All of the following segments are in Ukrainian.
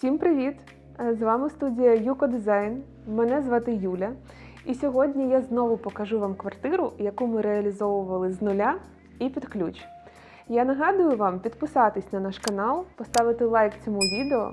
Всім привіт! Е, З вами студія Юко Дизайн. Мене звати Юля. І сьогодні я знову покажу вам квартиру, яку ми реалізовували з нуля і під ключ. Я нагадую вам підписатись на наш канал, поставити лайк цьому відео,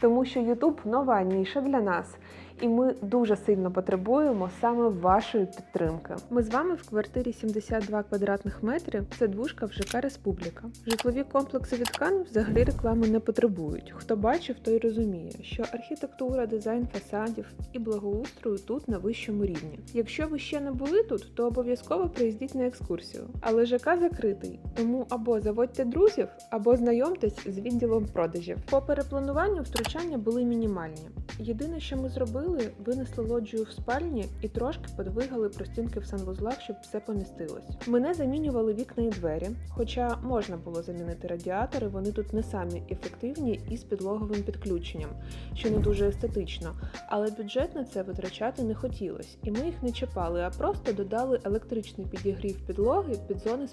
тому що YouTube нова ніша для нас, і ми дуже сильно потребуємо саме вашої підтримки. Ми з вами в квартирі 72 квадратних метрів. Це двушка в ЖК Республіка. Житлові комплекси від Кан взагалі реклами не потребують. Хто бачив, той розуміє, що архітектура, дизайн фасадів і благоустрою тут на вищому рівні. Якщо ви ще не були тут, то обов'язково приїздіть на екскурсію. Але ЖК закритий, тому або заводьте друзів, або знайомтесь з відділом продажів. По переплануванню втручання були мінімальні. Єдине, що ми зробили, винесли лоджію в спальні і трошки подвигали простінки в санвузлах, щоб все помістилось. Ми не замінювали вікна і двері, хоча можна було замінити радіатори, вони тут не самі ефективні і з підлоговим підключенням, що не дуже естетично. Але бюджет на це витрачати не хотілось, і ми їх не чіпали, а просто додали електричний підігрів підлоги під зони з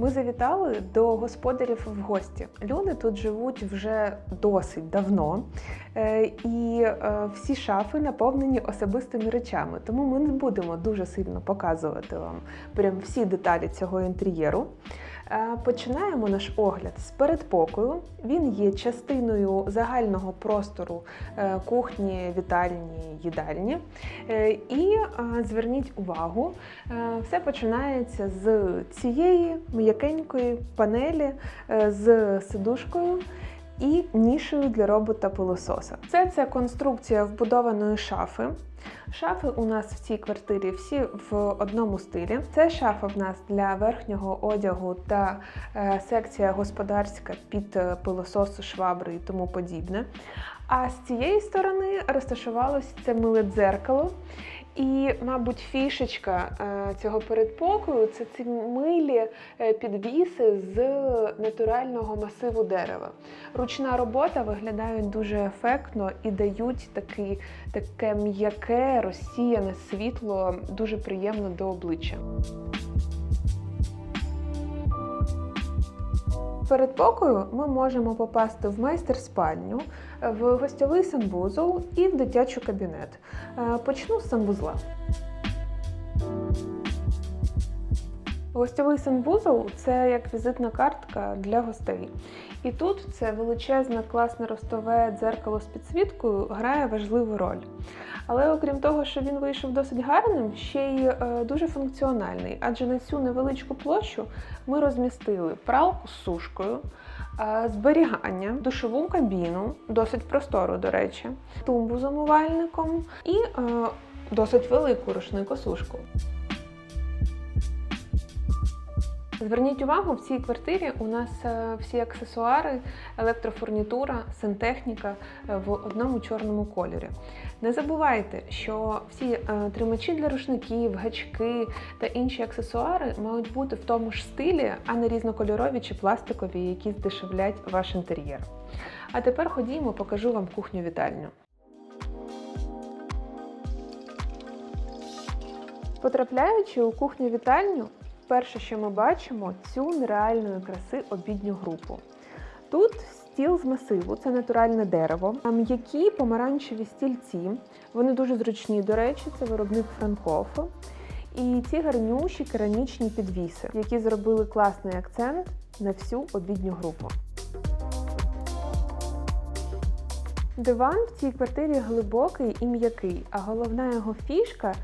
Ми завітали до господарів в гості. Люди тут живуть вже досить давно, е, і е, всі шафи наповнені особистими речами. Тому ми не будемо дуже сильно показувати вам прям всі деталі цього інтер'єру. Починаємо наш огляд з передпокою. Він є частиною загального простору е, кухні, вітальні, їдальні. Е, І зверніть увагу, е, все починається з цієї м'якенької панелі з сидушкою. І нішею для робота пилососа. Це це конструкція вбудованої шафи. Шафи у нас в цій квартирі всі в одному стилі. Це шафа в нас для верхнього одягу та е, секція господарська під е, пилососи, швабри і тому подібне. А з цієї сторони розташувалось це миле дзеркало. І, мабуть, фішечка е, цього передпокою це ці милі е, підвіси з натурального масиву дерева. Ручна робота виглядає дуже ефектно і дають такі, таке м'яке, розсіяне світло, дуже приємно до обличчя. Перед покою ми можемо попасти в майстер-спальню, в гостьовий санвузол і в дитячий кабінет. Е, Почну з санвузла. Гостьовий санвузол це як візитна картка для гостей. І тут це величезне, класне ростове дзеркало з підсвіткою грає важливу роль. Але окрім того, що він вийшов досить гарним, ще й е, дуже функціональний, адже на цю невеличку площу ми розмістили пралку з сушкою, е, зберігання, душову кабіну, досить простору, до речі, тумбу з умивальником і е, досить велику рушникосушку. Зверніть увагу, в цій квартирі у нас е, всі аксесуари, електрофурнітура, сантехніка е, в одному чорному кольорі. Не забувайте, що всі е, тримачі для рушників, гачки та інші аксесуари мають бути в тому ж стилі, а не різнокольорові чи пластикові, які здешевлять ваш інтер'єр. А тепер ходімо, покажу вам кухню-вітальню. Потрапляючи у кухню-вітальню, перше, що ми бачимо, цю нереальної краси обідню групу. Тут стіл з масиву, це натуральне дерево, м'які помаранчеві стільці. Вони дуже зручні, до речі, це виробник Франкофу. І ці гарнющі керамічні підвіси, які зробили класний акцент на всю обідню групу. Диван в цій квартирі глибокий і м'який, а головна його фішка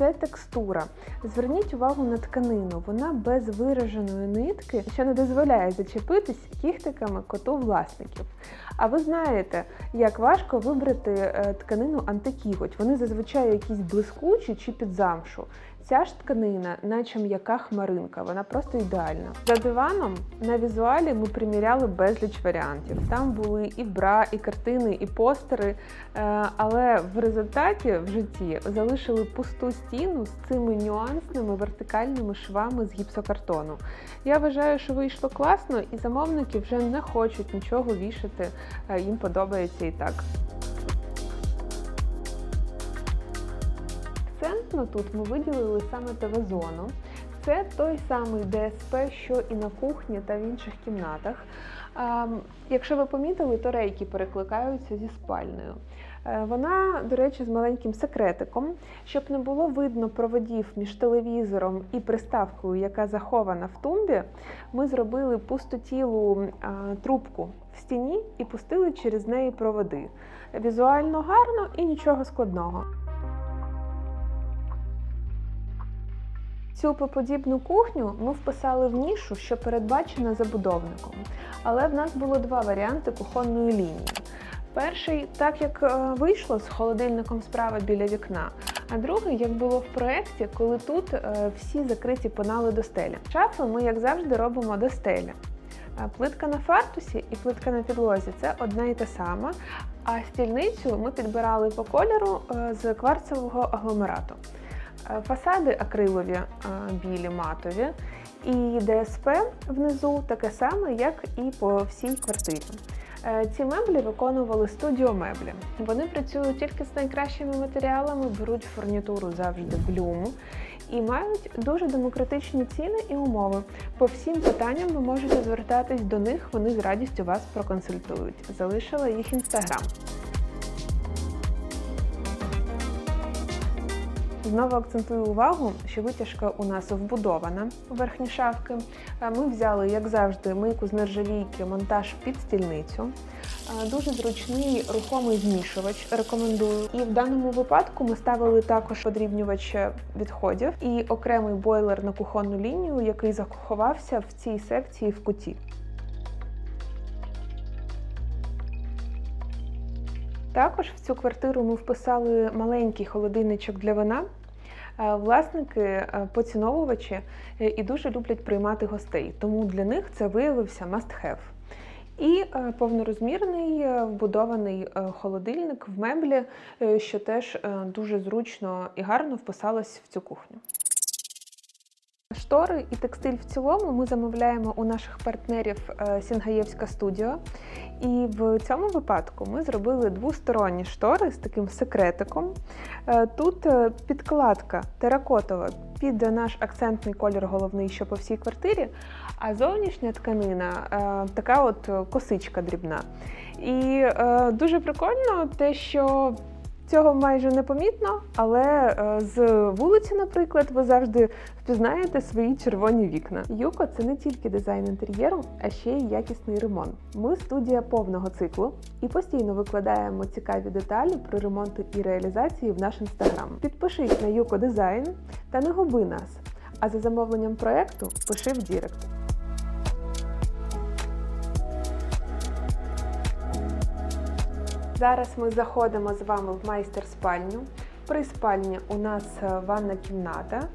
це текстура. Зверніть увагу на тканину, вона без вираженої нитки, що не дозволяє зачепитись кіхтиками коту власників. А ви знаєте, як важко вибрати е, тканину антикіготь. Вони зазвичай якісь блискучі чи під замшу. Ця ж тканина, наче м'яка хмаринка, вона просто ідеальна. За диваном на візуалі ми приміряли безліч варіантів. Там були і бра, і картини, і постери. Е, Але в результаті в житті залишили пусту стіну з цими нюансними вертикальними швами з гіпсокартону. Я вважаю, що вийшло класно, і замовники вже не хочуть нічого вішати. Е, Їм подобається і так. Акцентно тут ми виділили саме ТВ-зону. Це той самий ДСП, що і на кухні та в інших кімнатах. Якщо ви помітили, то рейки перекликаються зі спальнею. Е, Вона, до речі, з маленьким секретиком, щоб не було видно проводів між телевізором і приставкою, яка захована в тумбі. Ми зробили пустотілу трубку в стіні і пустили через неї проводи. Візуально гарно і нічого складного. Цю подібну кухню ми вписали в нішу, що передбачена забудовником. Але в нас було два варіанти кухонної лінії. Перший, так як е, вийшло з холодильником справа біля вікна, а другий, як було в проєкті, коли тут е, всі закриті пенали до стелі. Шафи ми, як завжди, робимо до стелі. Е, Плитка на фартусі і плитка на підлозі це одна і та сама. А стільницю ми підбирали по кольору з кварцевого агломерату. Е, Фасади акрилові е, білі матові, і ДСП внизу таке саме, як і по всій квартирі. Е, Ці меблі виконували студіомеблі. Вони працюють тільки з найкращими матеріалами, беруть фурнітуру завжди блюм і мають дуже демократичні ціни і умови. По всім питанням ви можете звертатись до них, вони з радістю вас проконсультують. Залишила їх інстаграм. Знову акцентую увагу, що витяжка у нас вбудована у верхні шафки. Е, Ми взяли, як завжди, мийку з нержавійки, монтаж під стільницю. Е, Дуже зручний рухомий змішувач. Рекомендую. І в даному випадку ми ставили також подрібнювач відходів і окремий бойлер на кухонну лінію, який заховався в цій секції в куті. Також в цю квартиру ми вписали маленький холодильничок для вина. Е, Власники, е, поціновувачі е, і дуже люблять приймати гостей, тому для них це виявився must-have. І повнорозмірний вбудований холодильник в меблі, що теж дуже зручно і гарно вписалось в цю кухню. Штори і текстиль в цілому ми замовляємо у наших партнерів Сінгаєвська студіо. І в цьому випадку ми зробили двосторонні штори з таким секретиком. Е, Тут е, підкладка теракотова під наш акцентний колір головний, що по всій квартирі, а зовнішня тканина е, така от косичка дрібна. І дуже прикольно те, що Цього майже не помітно, але е, з вулиці, наприклад, ви завжди впізнаєте свої червоні вікна. Юко це не тільки дизайн інтер'єру, а ще й якісний ремонт. Ми студія повного циклу і постійно викладаємо цікаві деталі про ремонти і реалізації в наш інстаграм. Підпишись на Юко Дизайн та не губи нас. А за замовленням проекту пиши в Дірект. Зараз ми заходимо з вами в майстер-спальню. При спальні у нас е, ванна кімната,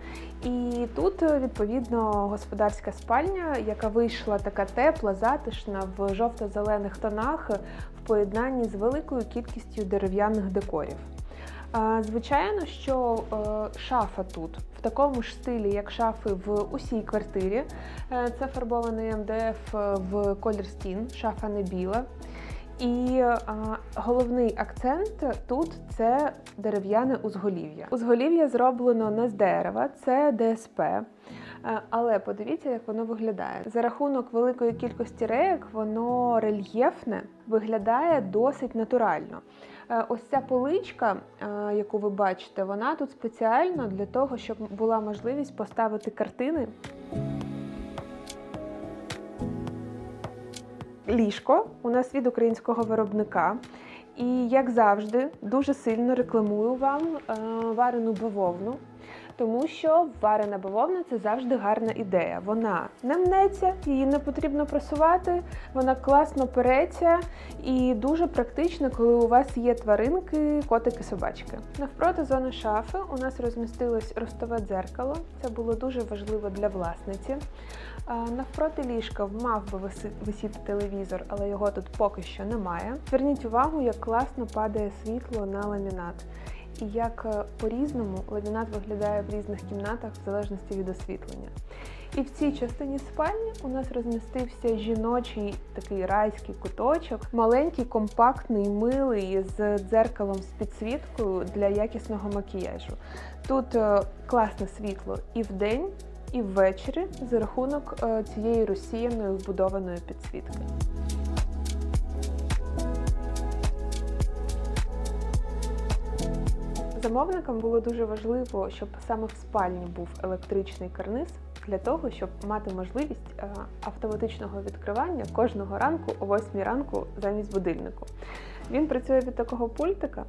і тут е, відповідно господарська спальня, яка вийшла така тепла, затишна в жовто-зелених тонах в поєднанні з великою кількістю дерев'яних декорів. Звичайно, що е, шафа тут в такому ж стилі, як шафи в усій квартирі. Е, Це фарбований МДФ в колір стін, шафа не біла. І а, головний акцент тут це дерев'яне узголів'я. Узголів'я зроблено не з дерева, це ДСП. Е, Але подивіться, як воно виглядає. За рахунок великої кількості реєк, воно рельєфне, виглядає досить натурально. Е, Ось ця поличка, е, яку ви бачите, вона тут спеціально для того, щоб була можливість поставити картини. Ліжко у нас від українського виробника. І як завжди, дуже сильно рекламую вам е, варену бавовну, тому що варена бавовна це завжди гарна ідея. Вона не мнеться, її не потрібно просувати, вона класно переться і дуже практично, коли у вас є тваринки, котики, собачки. Навпроти зони шафи у нас розмістилось ростове дзеркало. Це було дуже важливо для власниці. Навпроти ліжка мав би висіти телевізор, але його тут поки що немає. Зверніть увагу, як класно падає світло на ламінат. І як е, по-різному ламінат виглядає в різних кімнатах в залежності від освітлення. І в цій частині спальні у нас розмістився жіночий такий райський куточок, маленький, компактний, милий з дзеркалом з підсвіткою для якісного макіяжу. Тут е, класне світло і вдень, і ввечері за рахунок е, цієї розсіяної вбудованої підсвітки. Замовникам було дуже важливо, щоб саме в спальні був електричний карниз для того, щоб мати можливість е, автоматичного відкривання кожного ранку о 8 ранку замість будильнику. Він працює від такого пультика,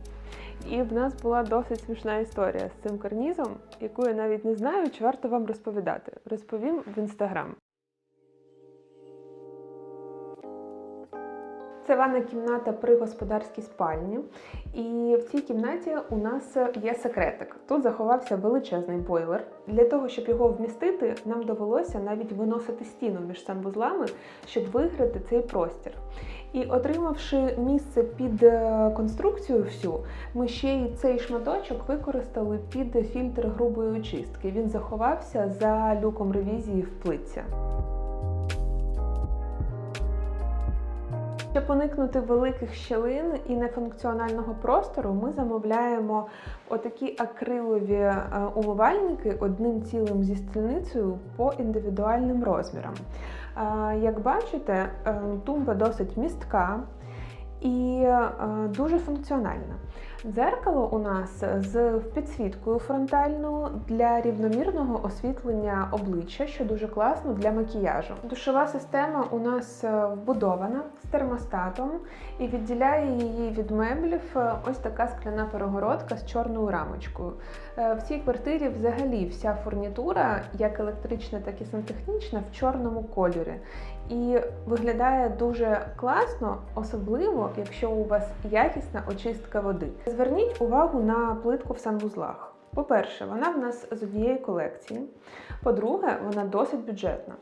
і в нас була досить смішна історія з цим карнізом, яку я навіть не знаю, чи варто вам розповідати. Розповім в інстаграм. Це ванна кімната при господарській спальні, і в цій кімнаті у нас є секретик. Тут заховався величезний бойлер. Для того, щоб його вмістити, нам довелося навіть виносити стіну між санвузлами, щоб виграти цей простір. І отримавши місце під е, конструкцію всю, ми ще й цей шматочок використали під фільтр грубої очистки. Він заховався за люком ревізії в плитці. Щоб уникнути великих щілин і нефункціонального простору, ми замовляємо отакі акрилові е, умивальники одним цілим зі стільницею по індивідуальним розмірам. Е, Як бачите, е, тумба досить містка і дуже функціональна. Дзеркало у нас з підсвіткою фронтальною для рівномірного освітлення обличчя, що дуже класно для макіяжу. Душова система у нас е, вбудована з термостатом і відділяє її від меблів е, ось така скляна перегородка з чорною рамочкою. Е, В цій квартирі взагалі вся фурнітура, як електрична, так і сантехнічна, в чорному кольорі. І виглядає дуже класно, особливо якщо у вас якісна очистка води. Зверніть увагу на плитку в санвузлах. По-перше, вона в нас з однієї колекції. По-друге, вона досить бюджетна.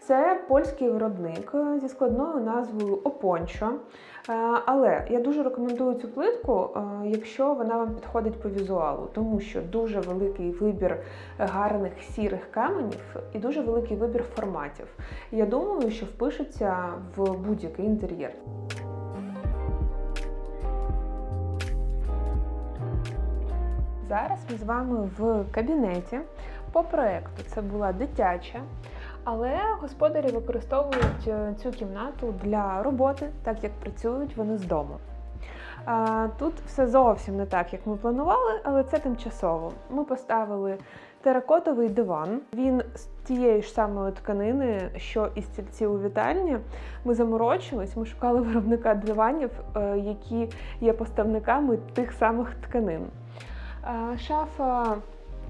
Це польський виробник зі складною назвою Опончо. Е, Але я дуже рекомендую цю плитку, е, якщо вона вам підходить по візуалу, тому що дуже великий вибір гарних сірих каменів і дуже великий вибір форматів. Я думаю, що впишеться в будь-який інтер'єр. Зараз ми з вами в кабінеті. По проекту це була дитяча, але господарі використовують е, цю кімнату для роботи, так як працюють вони з дому. Тут все зовсім не так, як ми планували, але це тимчасово. Ми поставили теракотовий диван. Він з тієї ж самої тканини, що і стільці у вітальні. Ми заморочились, ми шукали виробника диванів, е, які є поставниками тих самих тканин. А, Шафа,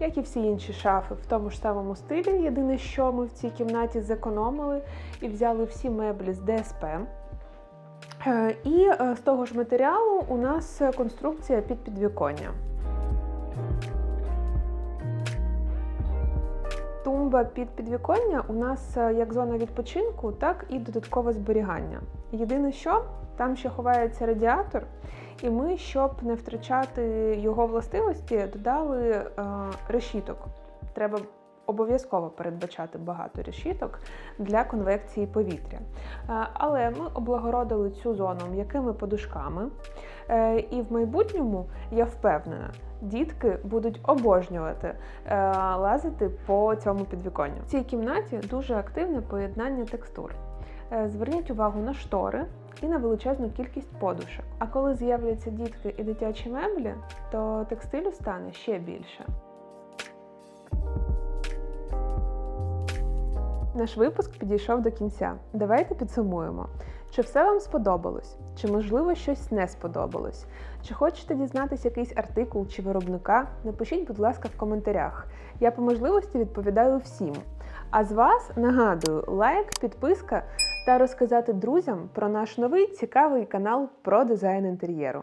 як і всі інші шафи, в тому ж самому стилі. Єдине, що ми в цій кімнаті зекономили і взяли всі меблі з ДСП. Е, І е, з того ж матеріалу у нас конструкція під підвіконня. Тумба під підвіконня у нас е, як зона відпочинку, так і додаткове зберігання. Єдине, що там ще ховається радіатор, і ми, щоб не втрачати його властивості, додали е, решіток. Треба обов'язково передбачати багато решіток для конвекції повітря. Е, Але ми облагородили цю зону м'якими подушками, Е, і в майбутньому я впевнена. Дітки будуть обожнювати лазити по цьому підвіконню. В цій кімнаті дуже активне поєднання текстур. Зверніть увагу на штори і на величезну кількість подушок. А коли з'являться дітки і дитячі меблі, то текстилю стане ще більше. Наш випуск підійшов до кінця. Давайте підсумуємо. Чи все вам сподобалось? Чи можливо щось не сподобалось? Чи хочете дізнатися якийсь артикул чи виробника? Напишіть, будь ласка, в коментарях. Я по можливості відповідаю всім. А з вас нагадую лайк, підписка та розказати друзям про наш новий цікавий канал про дизайн інтер'єру.